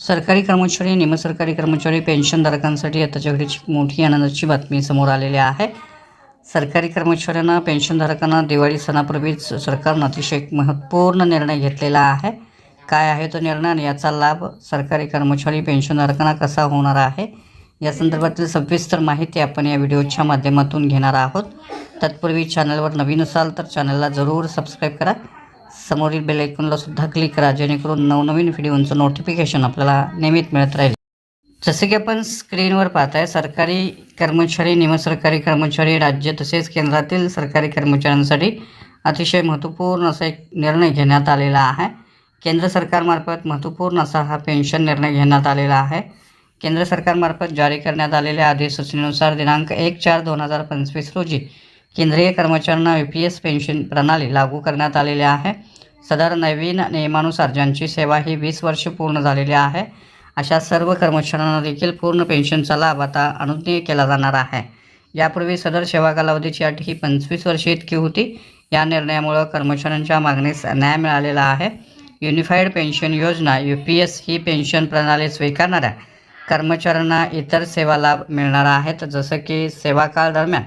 सरकारी कर्मचारी निमसरकारी कर्मचारी पेन्शनधारकांसाठी आताच्या मोठी आनंदाची बातमी समोर आलेली आहे. सरकारी कर्मचाऱ्यांना पेन्शनधारकांना दिवाळी सणापूर्वीच सरकारनं अतिशय महत्त्वपूर्ण निर्णय घेतलेला आहे. काय आहे तो निर्णय आणि याचा लाभ सरकारी कर्मचारी पेन्शनधारकांना कसा होणार आहे? या संदर्भातील सविस्तर माहिती आपण या व्हिडिओच्या माध्यमातून घेणार आहोत. तत्पूर्वी चॅनलवर नवीन असाल तर चॅनलला जरूर सबस्क्राईब करा. समोरील बेल आयकॉनला सुद्धा क्लिक करा जेणेकरून नवनवीन व्हिडिओंचं नोटिफिकेशन आपल्याला नियमित मिळत राहील. जसे की आपण स्क्रीनवर पाहताय सरकारी कर्मचारी निमसरकारी कर्मचारी राज्य तसेच केंद्रातील सरकारी कर्मचाऱ्यांसाठी अतिशय महत्त्वपूर्ण असा एक निर्णय घेण्यात आलेला आहे. केंद्र सरकारमार्फत महत्त्वपूर्ण असा हा पेन्शन निर्णय घेण्यात आलेला आहे. केंद्र सरकारमार्फत जारी करण्यात आलेल्या अधिसूचनेनुसार दिनांक एक चार दोन हजार पंचवीस रोजी केंद्रीय कर्मचाऱ्यांना यू पी एस पेन्शन प्रणाली लागू करण्यात आलेली आहे. सदर नवीन नियमानुसार ज्यांची सेवा ही वीस वर्ष पूर्ण झालेली आहे अशा सर्व कर्मचाऱ्यांना देखील पूर्ण पेन्शनचा लाभ आता अनुज्ञेय केला जाणार आहे. यापूर्वी सदर सेवा कालावधीची अट ही पंचवीस वर्षे इतकी होती. या निर्णयामुळं कर्मचाऱ्यांच्या मागणीस न्याय मिळालेला आहे. युनिफाईड पेन्शन योजना यू पी एस ही पेन्शन प्रणाली स्वीकारणाऱ्या कर्मचाऱ्यांना इतर सेवा लाभ मिळणार आहेत जसं की सेवा काळ दरम्यान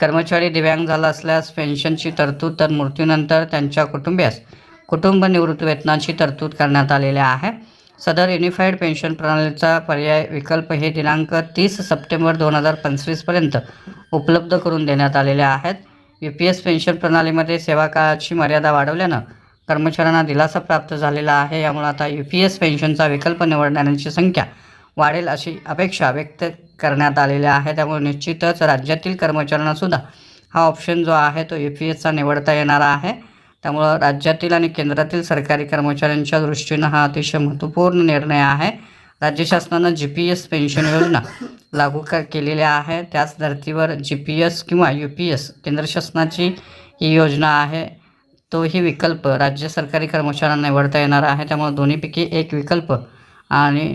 कर्मचारी दिव्यांग झाला असल्यास पेन्शनची तरतूद तर मृत्यूनंतर त्यांच्या कुटुंबियास. कुटुंब निवृत्तीवेतनाची तरतूद करण्यात आलेली आहे. सदर युनिफाईड पेन्शन प्रणालीचा पर्याय विकल्प हे दिनांक तीस सप्टेंबर दोन हजार पंचवीसपर्यंत उपलब्ध करून देण्यात आलेले आहेत. यू पी एस पेन्शन प्रणालीमध्ये सेवा काळाची मर्यादा वाढवल्यानं कर्मचाऱ्यांना दिलासा प्राप्त झालेला आहे. यामुळे आता यू पी एस पेन्शनचा विकल्प निवडणाऱ्यांची संख्या वाढेल अशी अपेक्षा व्यक्त करण्यात आलेल्या आहे त्यामुळे निश्चितच राज्यातील कर्मचाऱ्यांनासुद्धा हा ऑप्शन जो आहे तो यू पी एसचा निवडता येणार आहे. त्यामुळं राज्यातील आणि केंद्रातील सरकारी कर्मचाऱ्यांच्या दृष्टीनं हा अतिशय महत्त्वपूर्ण निर्णय आहे. राज्य शासनानं जी पी एस पेन्शन योजना लागू क केलेली आहे. त्याच धर्तीवर जी पी एस किंवा यू पी एस केंद्र शासनाची ही योजना आहे. तोही विकल्प राज्य सरकारी कर्मचाऱ्यांना निवडता येणार आहे. त्यामुळे दोन्हीपैकी एक विकल्प आणि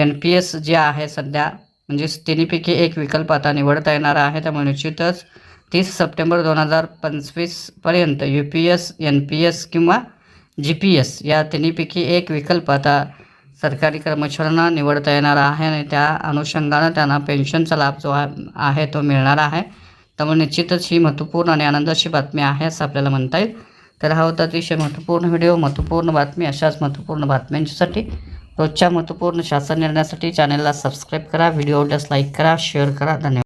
एन पी एस जे आहे सध्या म्हणजेच तिन्हीपैकी एक विकल्प आता निवडता येणार आहे. त्यामुळे निश्चितच तीस सप्टेंबर दोन हजार पंचवीसपर्यंत U P S N P S किंवा जी पी एस या तिन्हीपैकी एक विकल्प आता सरकारी कर्मचाऱ्यांना निवडता येणार आहे आणि त्या अनुषंगानं त्यांना पेन्शनचा लाभ जो आहे तो मिळणार आहे. त्यामुळे निश्चितच ही महत्त्वपूर्ण आणि आनंदाची बातमी आहे असं आपल्याला म्हणता येईल. तर हा होता अतिशय महत्त्वपूर्ण व्हिडिओ महत्त्वपूर्ण बातमी अशाच महत्त्वपूर्ण बातम्यांच्यासाठी रोजच्या महत्त्वपूर्ण शासन निर्णयासाठी चॅनलला सबस्क्राईब करा व्हिडिओ आवडल्यास लाईक करा शेअर करा. धन्यवाद.